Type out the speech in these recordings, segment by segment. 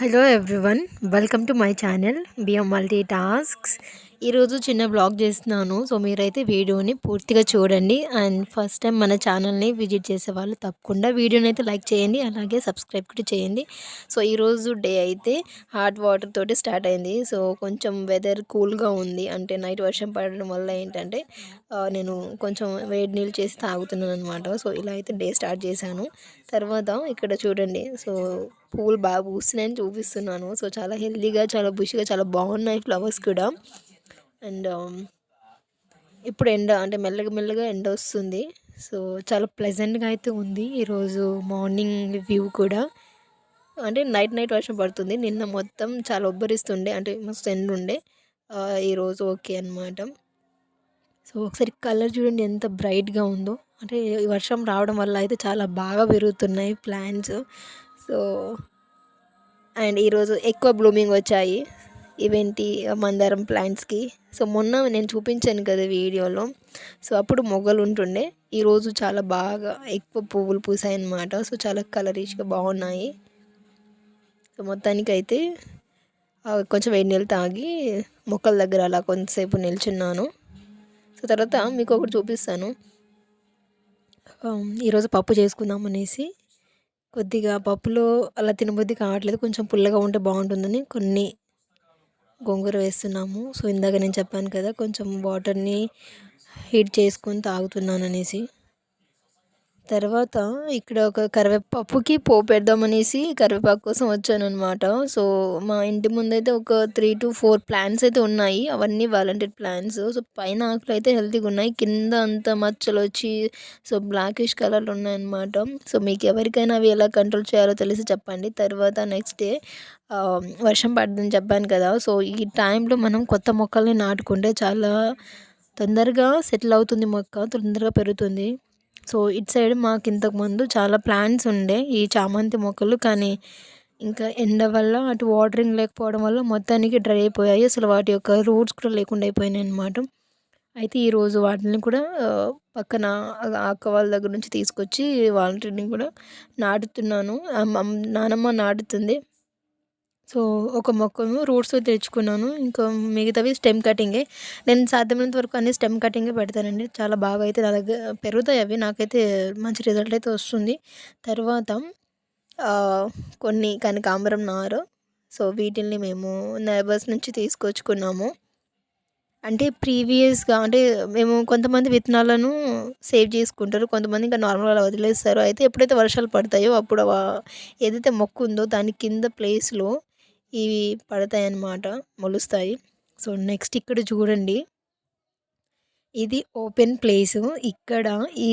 Hello everyone welcome to my channel BM multi tasks ఈరోజు చిన్న blog చేస్తున్నాను. So మీరైతే వీడియోని పూర్తిగా చూడండి. అండ్ ఫస్ట్ టైం మన ఛానల్ని విజిట్ చేసే వాళ్ళు తప్పకుండా వీడియోని అయితే లైక్ చేయండి. అలాగే సబ్స్క్రైబ్ కూడా చేయండి. సో ఈరోజు డే అయితే హాట్ వాటర్ తోటి స్టార్ట్ అయింది. సో కొంచెం వెదర్ కూల్గా ఉంది. అంటే నైట్ వర్షం పడడం వల్ల ఏంటంటే నేను కొంచెం వేడి నీళ్ళు చేసి తాగుతున్నాను అనమాట సో ఇలా అయితే డే స్టార్ట్ చేశాను. తర్వాత ఇక్కడ చూడండి. సో పూలు బాగా పూస్తున్నాయని చూపిస్తున్నాను. సో చాలా హెల్దీగా చాలా బుషిగా చాలా బాగున్నాయి ఫ్లవర్స్ కూడా. అండ్ um, ఇప్పుడు ఎండ అంటే మెల్లగా మెల్లగా ఎండ వస్తుంది. సో చాలా ప్లెజెంట్గా అయితే ఉంది ఈరోజు మార్నింగ్ వ్యూ కూడా. అంటే నైట్ నైట్ వర్షం పడుతుంది. నిన్న మొత్తం చాలా ఉబ్బరిస్తుండే అంటే మస్తు ఎండ ఉండే. ఈరోజు ఓకే అనమాట సో ఒకసారి కలర్ చూడండి ఎంత బ్రైట్గా ఉందో. అంటే వర్షం రావడం వల్ల అయితే చాలా బాగా పెరుగుతున్నాయి ప్లాంట్స్. సో అండ్ ఈరోజు ఎక్కువ బ్లూమింగ్ వచ్చాయి. ఇవేంటి? మందారం ప్లాంట్స్కి. సో మొన్న నేను చూపించాను కదా వీడియోలో. సో అప్పుడు మొగ్గలు ఉంటుండే. ఈరోజు చాలా బాగా ఎక్కువ పువ్వులు పూసాయి అన్నమాట సో చాలా కలరిష్గా బాగున్నాయి. సో మొత్తానికి అయితే కొంచెం వేడి నీళ్ళు తాగి మొక్కల దగ్గర అలా కొంతసేపు నిల్చున్నాను. సో తర్వాత మీకు ఒకటి చూపిస్తాను. ఈరోజు పప్పు చేసుకుందాం అనేసి. కొద్దిగా పప్పులో అలా తినబుద్ధి కావట్లేదు. కొంచెం పుల్లగా ఉంటే బాగుంటుందని కొన్ని గోంగూర వేస్తున్నాము. సో ఇందాక నేను చెప్పాను కదా కొంచెం వాటర్ని హీట్ చేసుకొని తాగుతున్నాను అనేసి. తర్వాత ఇక్కడ ఒక కరివేపప్పుకి పోపు పెడదామనేసి కరివేపాకు కోసం వచ్చాను అనమాట సో మా ఇంటి ముందు అయితే ఒక త్రీ టు ఫోర్ ప్లాంట్స్ అయితే ఉన్నాయి. అవన్నీ వాలంటీర్ ప్లాంట్స్. సో పైన ఆకులు అయితే హెల్తీగా ఉన్నాయి. కింద అంత మచ్చలు వచ్చి సో బ్లాకిష్ కలర్లు ఉన్నాయన్నమాట. సో మీకు ఎవరికైనా అవి ఎలా కంట్రోల్ చేయాలో తెలిసి చెప్పండి. తర్వాత నెక్స్ట్ డే వర్షం పడుతుందని చెప్పాను కదా. సో ఈ టైంలో మనం కొత్త మొక్కల్ని నాటుకుంటే చాలా తొందరగా సెటిల్ అవుతుంది మొక్క తొందరగా పెరుగుతుంది. సో ఇటు సైడ్ మాకు ఇంతకుముందు చాలా ప్లాంట్స్ ఉండే ఈ చామంతి మొక్కలు కానీ ఇంకా ఎండ వల్ల అటు వాటరింగ్ లేకపోవడం వల్ల మొత్తానికి డ్రై అయిపోయాయి. అసలు వాటి యొక్క రూట్స్ కూడా లేకుండా అయిపోయినాయి అనమాట అయితే ఈరోజు వాటిని కూడా పక్కన అక్క వాళ్ళ దగ్గర నుంచి తీసుకొచ్చి వాటిని కూడా నాటుతున్నాను. నానమ్మ నాటుతుంది. సో ఒక మొక్కను రూట్స్ తెచ్చుకున్నాను. ఇంకా మిగతావి స్టెమ్ కటింగే. నేను సాధ్యమైనంత వరకు అన్ని స్టెమ్ కటింగే పెడతానండి. చాలా బాగా అయితే నా దగ్గర పెరుగుతాయి అవి. నాకైతే మంచి రిజల్ట్ అయితే వస్తుంది. తర్వాత కొన్ని కనకాంబరం నారు. సో వీటిల్ని మేము నైబర్స్ నుంచి తీసుకొచ్చుకున్నాము. అంటే ప్రీవియస్గా అంటే మేము కొంతమంది విత్తనాలను సేవ్ చేసుకుంటారు. కొంతమంది ఇంకా నార్మల్గా వదిలేస్తారు. అయితే ఎప్పుడైతే వర్షాలు పడతాయో అప్పుడు ఏదైతే మొక్క ఉందో దాని కింద ప్లేస్లో ఇవి పడతాయి అన్నమాట మొలుస్తాయి. సో నెక్స్ట్ ఇక్కడ చూడండి. ఇది ఓపెన్ ప్లేసు. ఇక్కడ ఈ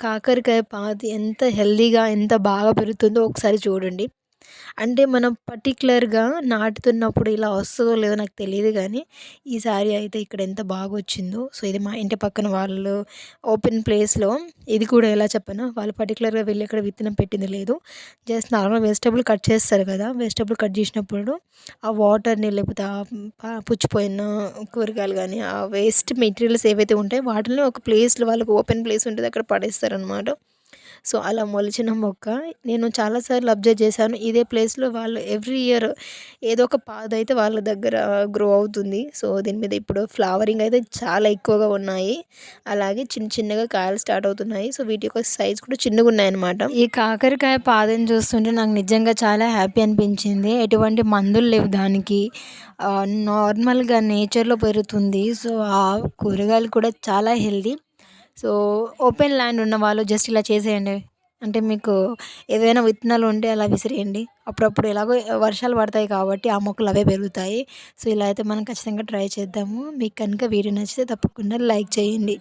కాకరకాయ పాతి ఎంత హెల్దీగా ఎంత బాగా పెరుగుతుందో ఒకసారి చూడండి. అంటే మనం పర్టికులర్గా నాటుతున్నప్పుడు ఇలా వస్తుందో లేదో నాకు తెలియదు కానీ ఈ ఈసారి అయితే ఇక్కడ ఎంత బాగా వచ్చిందో సో ఇది మా ఇంటి పక్కన వాళ్ళు ఓపెన్ ప్లేస్లో ఇది కూడా ఎలా చెప్పను వాళ్ళు పర్టికులర్గా వెళ్ళి ఇక్కడ విత్తనం పెట్టింది లేదు. జస్ట్ నార్మల్ వెజిటబుల్ కట్ చేస్తారు కదా వెజిటబుల్ కట్ చేసినప్పుడు ఆ వాటర్ని లేకపోతే ఆ పుచ్చిపోయిన కూరగాయలు కానీ ఆ వేస్ట్ మెటీరియల్స్ ఏవైతే ఉంటాయో వాటిని ఒక ప్లేస్లో వాళ్ళకి ఓపెన్ ప్లేస్ ఉంటుంది అక్కడ పడేస్తారనమాట సో అలా మొలిచిన మొక్క నేను చాలాసార్లు అబ్జర్వ్ చేశాను. ఇదే ప్లేస్లో వాళ్ళు ఎవ్రీ ఇయర్ ఏదో ఒక పాద అయితే వాళ్ళ దగ్గర గ్రో అవుతుంది. సో దీని మీద ఇప్పుడు ఫ్లవరింగ్ అయితే చాలా ఎక్కువగా ఉన్నాయి. అలాగే చిన్న చిన్నగా కాయలు స్టార్ట్ అవుతున్నాయి. సో వీటి యొక్క సైజ్ కూడా చిన్నగా ఉన్నాయన్నమాట. ఈ కాకరకాయ పాదం చూస్తుంటే నాకు నిజంగా చాలా హ్యాపీ అనిపించింది. ఎటువంటి మందులు లేవు దానికి. నార్మల్గా నేచర్లో పెరుగుతుంది. సో ఆ కూరగాయలు కూడా చాలా హెల్దీ సో ఓపెన్ ల్యాండ్ ఉన్న వాళ్ళు జస్ట్ ఇలా చేసేయండి. అంటే మీకు ఏదైనా విత్తనాలు ఉంటే అలా విసిరేయండి. అప్పుడప్పుడు ఎలాగో వర్షాలు పడతాయి కాబట్టి ఆ మొక్కలు అవే పెరుగుతాయి. సో ఇలా అయితే మనం ఖచ్చితంగా ట్రై చేద్దాము. మీకు కనుక వీడియో నచ్చితే తప్పకుండా లైక్ చేయండి.